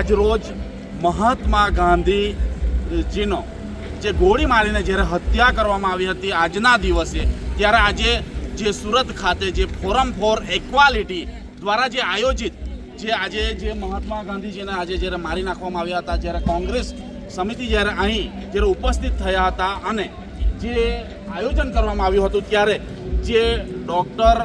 આજરોજ મહાત્મા ગાંધીજીનો જે ગોળી મારીને જ્યારે હત્યા કરવામાં આવી હતી આજના દિવસે, ત્યારે આજે જે સુરત ખાતે જે ફોરમ ફોર ઇક્વાલિટી દ્વારા જે આયોજિત જે આજે જે મહાત્મા ગાંધીજીને આજે જ્યારે મારી નાખવામાં આવ્યા હતા, જ્યારે કોંગ્રેસ સમિતિ જ્યારે અહીં જ્યારે ઉપસ્થિત થયા હતા અને જે આયોજન કરવામાં આવ્યું હતું, ત્યારે જે ડૉક્ટર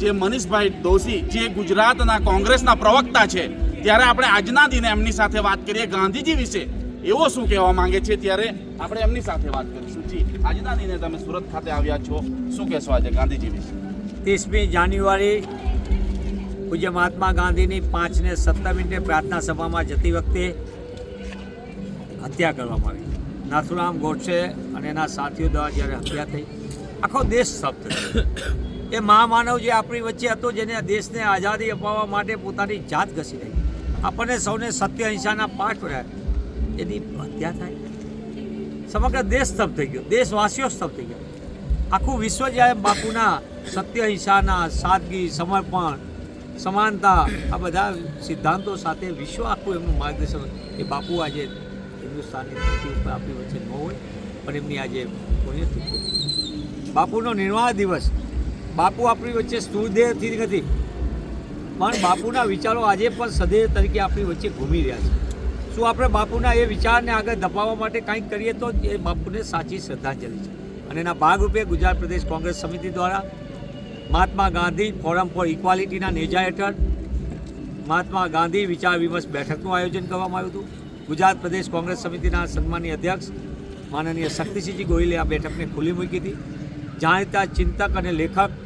જે મનીષભાઈ દોશી જે ગુજરાતના કોંગ્રેસના પ્રવક્તા છે ત્યારે આપણે આજના દિને એમની સાથે વાત કરીએ ગાંધીજી વિશે. એવો શું કહેવા માંગે છે ત્યારે આપણે એમની સાથે વાત કરીશું. જી, આજના દિને તમે સુરત ખાતે આવ્યા છો. શું કહેશો આજે ગાંધીજી વિશે? ત્રીસમી જાન્યુઆરી પૂજ્ય મહાત્મા ગાંધીની પાંચને સત્તર મિનિટે પ્રાર્થના સભામાં જતી વખતે હત્યા કરવામાં આવી. નાથુરામ ગોડસે અને એના સાથીઓ દ્વારા જ્યારે હત્યા થઈ, આખો દેશ સ્તબ્ધ થયો. એ મહામાનવ જે આપણી વચ્ચે હતો, જેને દેશને આઝાદી અપાવવા માટે પોતાની જાત ઘસી રહી આપણને સૌને સત્ય અહિંસાના પાઠ પડાયા એની હત્યા થાય. સમગ્ર દેશ સ્તબ્ધ થઈ ગયો. દેશવાસીઓ સ્તબ્ધ થઈ ગયા. આખું વિશ્વ જ્યારે બાપુના સત્ય અહિંસાના સાદગી, સમર્પણ, સમાનતા, આ બધા સિદ્ધાંતો સાથે વિશ્વ આખું એમનું માર્ગદર્શન એ બાપુ આજે હિન્દુસ્તાનની ધરતી ઉપર આપણી વચ્ચે ન હોય, પણ એમની આજે પુણ્યતિથિ બાપુનો નિર્વાહ દિવસ. બાપુ આપણી વચ્ચે સ્થૂળદેહથી નથી. પણ બાપુના વિચારો આજે પણ સદૈવ તરીકે આપણી વચ્ચે ઘૂમી રહ્યા છે. શું આપણે બાપુના એ વિચારને આગળ ધપાવવા માટે કંઈક કરીએ તો એ બાપુને સાચી શ્રદ્ધાંજલિ છે. અને એના ભાગરૂપે ગુજરાત પ્રદેશ કોંગ્રેસ સમિતિ દ્વારા મહાત્મા ગાંધી ફોરમ ફોર ઇક્વાલિટીના નેજા હેઠળ મહાત્મા ગાંધી વિચાર વિમર્શ બેઠકનું આયોજન કરવામાં આવ્યું હતું. ગુજરાત પ્રદેશ કોંગ્રેસ સમિતિના સન્માનીય અધ્યક્ષ માનનીય શક્તિસિંહજી ગોહિલે આ બેઠકને ખુલ્લી મૂકી હતી. જાણીતા ચિંતક અને લેખક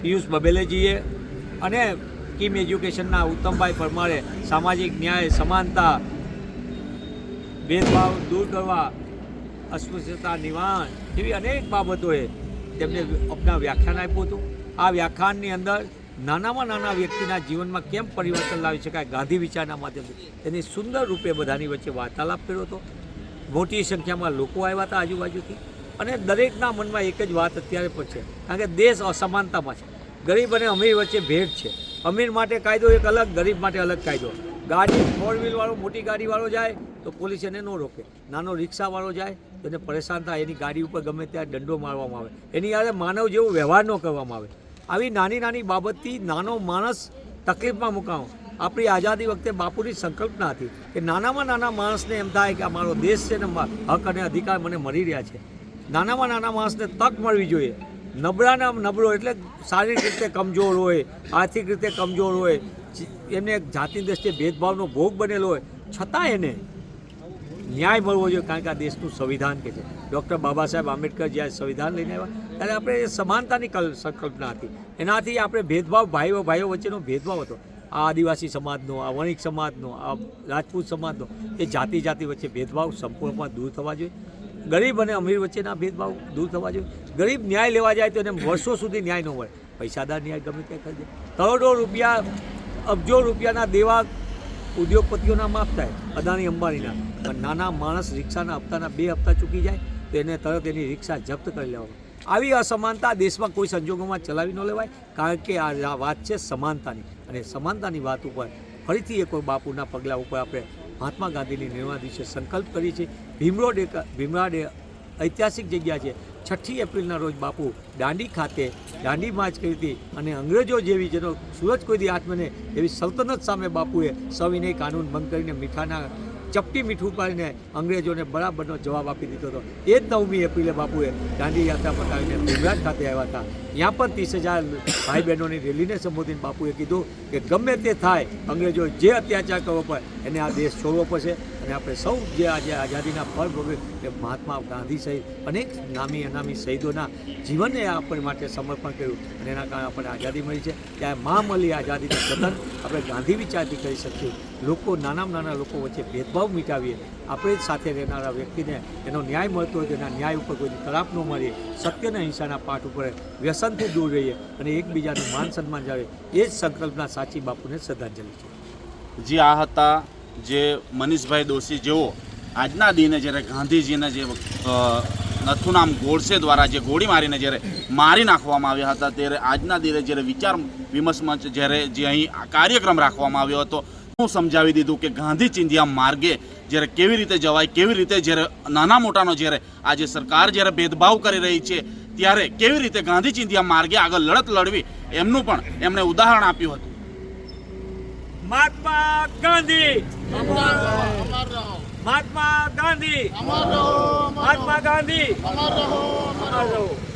પિયુષ બબેલેજીએ અને કિમ એજ્યુકેશનના ઉત્તમભાઈ પરમારે સામાજિક ન્યાય, સમાનતા, ભેદભાવ દૂર કરવા, અસ્પૃશ્યતા નિવારણ એવી અનેક બાબતોએ તેમને આપણા વ્યાખ્યાન આપ્યું હતું. આ વ્યાખ્યાનની અંદર નાનામાં નાના વ્યક્તિના જીવનમાં કેમ પરિવર્તન લાવી શકાય ગાંધી વિચારના માધ્યમથી તેની સુંદર રૂપે બધાની વચ્ચે વાર્તાલાપ કર્યો હતો. મોટી સંખ્યામાં લોકો આવ્યા હતા આજુબાજુથી અને દરેકના મનમાં એક જ વાત અત્યારે પણ છે, કારણ કે દેશ અસમાનતામાં છે. ગરીબ અને અમીર વચ્ચે ભેદ છે. અમીર માટે કાયદો એક અલગ, ગરીબ માટે અલગ કાયદો. ગાડી ફોર વ્હીલવાળો મોટી ગાડીવાળો જાય તો પોલીસ એને ન રોકે. નાનો રિક્ષાવાળો જાય તો એને પરેશાન થાય. એની ગાડી ઉપર ગમે ત્યાં દંડો મારવામાં આવે. એની યારે માનવ જેવો વ્યવહાર ન કરવામાં આવે. આવી નાની નાની બાબતથી નાનો માણસ તકલીફમાં મુકાવો. આપણી આઝાદી વખતે બાપુની સંકલ્પના હતી કે નાનામાં નાના માણસને એમ થાય કે આ મારો દેશ છે ને હક અને અધિકાર મને મળી રહ્યા છે. નાનામાં નાના માણસને તક મળવી જોઈએ. નબળાના નબળો એટલે શારીરિક રીતે કમજોર હોય, આર્થિક રીતે કમજોર હોય, એમને એક જાતિ દ્રષ્ટિએ ભેદભાવનો ભોગ બનેલો હોય. છતાં એને ન્યાય મળવો જોઈએ, કારણ કે આ દેશનું સંવિધાન કે છે. ડૉક્ટર બાબા સાહેબ આંબેડકર જ્યારે સંવિધાન લઈને આવ્યા, ત્યારે આપણે એ સમાનતાની કલ, સંકલ્પના હતી. એનાથી આપણે ભેદભાવ, ભાઈઓ ભાઈઓ વચ્ચેનો ભેદભાવ હતો. આ આદિવાસી સમાજનો, આ વણિક સમાજનો, આ રાજપૂત સમાજનો, એ જાતિ જાતિ વચ્ચે ભેદભાવ સંપૂર્ણપણે દૂર થવા જોઈએ. ગરીબ અને અમીર વચ્ચેના ભેદભાવ દૂર થવા જોઈએ. ગરીબ ન્યાય લેવા જાય તો એને વર્ષો સુધી ન્યાય ન મળે. પૈસાદાર ન્યાય ગમે ત્યાં કરી દે. કરોડો રૂપિયા, અબજો રૂપિયાના દેવા ઉદ્યોગપતિઓના માફ થાય, અદાણી, અંબાણીના. પણ નાના માણસ રિક્ષાના હપ્તાના બે હપ્તા ચૂકી જાય, તો એને તરત એની રિક્ષા જપ્ત કરી લેવામાં આવી. અસમાનતા દેશમાં કોઈ સંજોગોમાં ચલાવી ન લેવાય, કારણ કે આ વાત છે સમાનતાની. અને સમાનતાની વાત ઉપર ફરીથી વાર બાપુના પગલાં ઉપર આપણે મહાત્મા ગાંધીની નિર્માણ દિવસે સંકલ્પ કરી છે. ભીમરોડ એક, ભીમરાડ ઐતિહાસિક જગ્યા છે. છઠ્ઠી એપ્રિલના રોજ બાપુ દાંડી ખાતે દાંડી માર્ચ કરી હતી અને અંગ્રેજો જેવી જેનો સુરત કોઈ દી એવી સલ્તનત સામે બાપુએ સવિનય કાનૂન ભંગ કરીને મીઠાના ચપટી મીઠું પાડીને અંગ્રેજોને બરાબરનો જવાબ આપી દીધો હતો. એ જ નવમી એપ્રિલે બાપુએ દાંડી યાત્રા પતાવીને ગુજરાત ખાતે આવ્યા હતા. ત્યાં પણ ત્રીસ હજાર ભાઈ બહેનોની રેલીને સંબોધીને બાપુએ કીધું કે ગમે તે થાય, અંગ્રેજો જે અત્યાચાર કરવો પડે એને આ દેશ છોડવો પડશે અને આપણે સૌ જે આજે આઝાદીના ફળ ભોગવે એ મહાત્મા ગાંધી સહિત અનેક નામી અનામી શહીદોના જીવનને આપણે માટે સમર્પણ કર્યું અને એના કારણે આપણને આઝાદી મળી છે. ત્યારે મહામલી આઝાદીનું જતન આપણે ગાંધી વિચારથી કરી શકીએ. લોકો નાનામાં નાના લોકો વચ્ચે ભેદભાવ મિટાવીએ. આપણે જ સાથે રહેનારા વ્યક્તિને એનો ન્યાય મળતો હોય તેના ન્યાય ઉપર કોઈની તરાપ ન મળીએ સત્યના હિંસાના પાઠ ઉપર વ્યસનથી દૂર રહીએ અને એકબીજાનું માન સન્માન જાળવે. એ જ સંકલ્પના સાચી બાપુને શ્રદ્ધાંજલિ છે. જે, આ હતા જે મનીષભાઈ દોશી જેઓ આજના દિને જ્યારે ગાંધીજીના જે અ, નથુરામ ગોડસે દ્વારા જે ગોળી મારીને જ્યારે મારી નાખવામાં આવ્યા હતા ત્યારે આજના દિવસે જ્યારે વિચાર વિમર્શ મંચ જ્યારે જે અહીં આ કાર્યક્રમ રાખવામાં આવ્યો હતો હું સમજાવી દીધું કે ગાંધી ચિંધ્યા માર્ગે જ્યારે કેવી રીતે જવાય કેવી રીતે જ્યારે નાના મોટાનો જ્યારે આજે સરકાર જ્યારે ભેદભાવ કરી રહી છે ત્યારે કેવી રીતે ગાંધી ચિંધ્યા માર્ગે આગળ લડત લડવી એમનું પણ એમણે ઉદાહરણ આપ્યું હતું. મહાત્મા ગાંધી. મહાત્મા ગાંધી. મહાત્મા ગાંધી. અમર રહો.